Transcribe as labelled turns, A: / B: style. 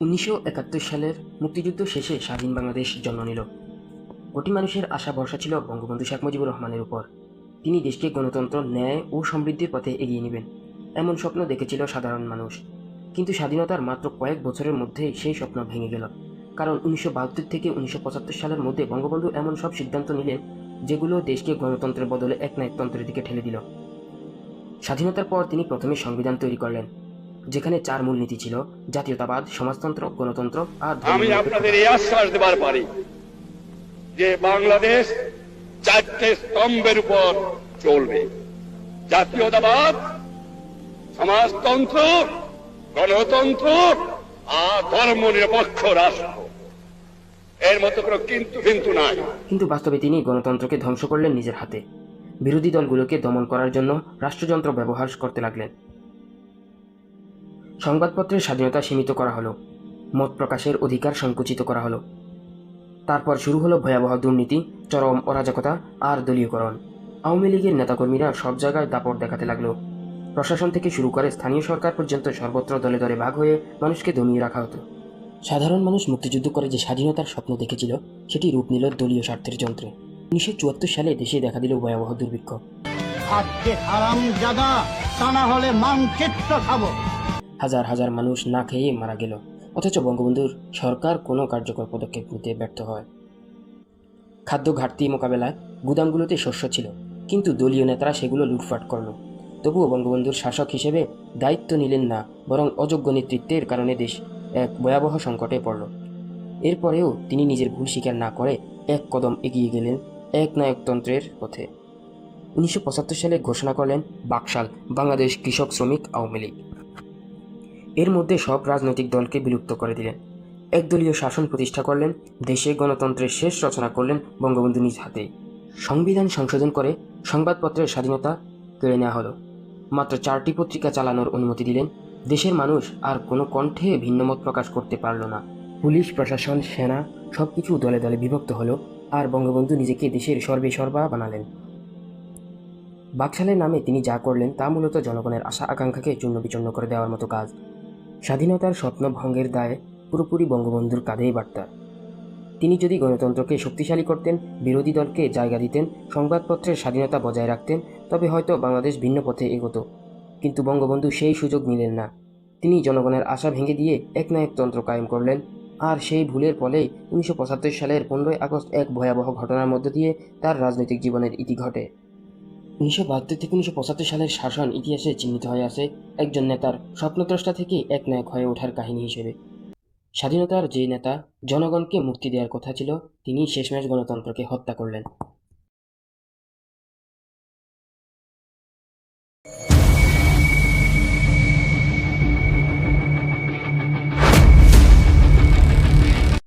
A: উনিশশো একাত্তর সালের মুক্তিযুদ্ধ শেষে স্বাধীন বাংলাদেশ জন্ম নিল। কোটি মানুষের আশা ভরসা ছিল বঙ্গবন্ধু শেখ মুজিবুর রহমানের উপর। তিনি দেশকে গণতন্ত্র, ন্যায় ও সমৃদ্ধির পথে এগিয়ে নেবেন। এমন স্বপ্ন দেখেছিল সাধারণ মানুষ। কিন্তু স্বাধীনতার মাত্র কয়েক বছরের মধ্যেই সেই স্বপ্ন ভেঙে গেল। কারণ উনিশশো বাহাত্তর থেকে উনিশশো পঁচাত্তর সালের মধ্যে বঙ্গবন্ধু এমন সব সিদ্ধান্ত নিলেন, যেগুলো দেশকে গণতন্ত্রের বদলে এক নায়কতন্ত্রের দিকে ঠেলে দিল। স্বাধীনতার পর তিনি প্রথমে সংবিধান তৈরি করলেন। যেখানে চার মূলনীতি ছিল জাতীয়তাবাদ সমাজতন্ত্র গণতন্ত্র আর
B: আমি আপনাদের এই আশ্বাস দেবার পারি যে বাংলাদেশ চারটে স্তম্ভের উপর চলবে। জাতীয়তাবাদ সমাজতন্ত্র গণতন্ত্র আর ধর্ম নিরপেক্ষ রাষ্ট্র। এর মতো কোনো কিন্তু কিন্তু নাই।
A: কিন্তু বাস্তবে তিনি গণতন্ত্রকে ধ্বংস করলেন নিজের হাতে। বিরোধী দলগুলোকে দমন করার জন্য রাষ্ট্রযন্ত্র ব্যবহার করতে লাগলেন। সংবাদপত্রের স্বাধীনতা সীমিত করা হলো। মত প্রকাশের অধিকার সংকুচিত করা হলো। তারপর শুরু হলো ভয়াবহ দুর্নীতি, চরম অরাজকতা আর দলীয়করণ। আওয়ামী লীগের নেতাকর্মীরা সব জায়গায় দাপট দেখাতে লাগল। প্রশাসন থেকে শুরু করে স্থানীয় সরকার পর্যন্ত সর্বত্র দলে দলে ভাগ হয়ে মানুষকে দমিয়ে রাখা হতো। সাধারণ মানুষ মুক্তিযুদ্ধ করে যে স্বাধীনতার স্বপ্ন দেখেছিল, সেটি রূপ নিল দলীয় স্বার্থের যন্ত্রে। উনিশশো চুয়াত্তর সালে দেশে দেখা দিল ভয়াবহ দুর্ভিক্ষ।
C: আজকে হারাম জাদা তা না হলে খাব।
A: হাজার হাজার মানুষ না খেয়ে মারা গেল। অথচ বঙ্গবন্ধুর সরকার কোনো কার্যকর পদক্ষেপ নিতে ব্যর্থ হয়। খাদ্য ঘাটতি মোকাবেলায় গুদামগুলোতে শস্য ছিল, কিন্তু দলীয় নেতারা সেগুলো লুটপাট করল। তবুও বঙ্গবন্ধুর শাসক হিসেবে দায়িত্ব নিলেন না, বরং অযোগ্য নেতৃত্বের কারণে দেশ এক ভয়াবহ সংকটে পড়ল। এরপরেও তিনি নিজের ভুল স্বীকার না করে এক কদম এগিয়ে গেলেন এক নায়কতন্ত্রের পথে। উনিশশো পঁচাত্তর সালে ঘোষণা করলেন বাকশাল, বাংলাদেশ কৃষক শ্রমিক আওয়ামী লীগ। এর মধ্যে সব রাজনৈতিক দলকে বিলুপ্ত করে দিলেন। একদলীয় শাসন প্রতিষ্ঠা করলেন, দেশে গণতন্ত্রের শেষ রচনা করলেন বঙ্গবন্ধু নিজ হাতেই। সংবিধান সংশোধন করে সংবাদপত্রের স্বাধীনতা কেড়ে নেওয়া হলো। মাত্র চারটি পত্রিকা চালানোর অনুমতি দিলেন, দেশের মানুষ আর কোনো কণ্ঠে ভিন্নমত প্রকাশ করতে পারল না। পুলিশ, প্রশাসন, সেনা সব কিছু দলে দলে বিভক্ত হলো আর বঙ্গবন্ধু নিজেকে দেশের সর্বে সর্বা বানালেন। বাকশালের নামে তিনি যা করলেন তা মূলত জনগণের আশা আকাঙ্ক্ষাকে চূর্ণ বিচূর্ণ করে দেওয়ার মতো কাজ। স্বাধীনতার স্বপ্ন ভঙ্গের দায় পুরোপুরি বঙ্গবন্ধুর কাঁধেই বার্তা। তিনি যদি গণতন্ত্রকে শক্তিশালী করতেন, বিরোধী দলকে জায়গা দিতেন, সংবাদপত্রের স্বাধীনতা বজায় রাখতেন, তবে হয়তো বাংলাদেশ ভিন্ন পথে এগোতো। কিন্তু বঙ্গবন্ধু সেই সুযোগ নিলেন না। তিনি জনগণের আশা ভেঙে দিয়ে একনায়কতন্ত্র কায়েম করলেন। আর সেই ভুলের ফলেই উনিশশো পঁচাত্তর সালের পনেরোই আগস্ট এক ভয়াবহ ঘটনার মধ্য দিয়ে তার রাজনৈতিক জীবনের ইতি ঘটে। উনিশশো বাহাত্তর থেকে উনিশশো পঁচাত্তর সালের শাসন ইতিহাসে চিহ্নিত হয়ে আছে একজন নেতার স্বপ্নদ্রষ্টা থেকে এক নায়ক হয়ে ওঠার কাহিনী হিসেবে। স্বাধীনতার যে নেতা জনগণকে মুক্তি দেওয়ার কথা ছিল তিনি শেষমেশ গণতন্ত্রকে হত্যা করলেন।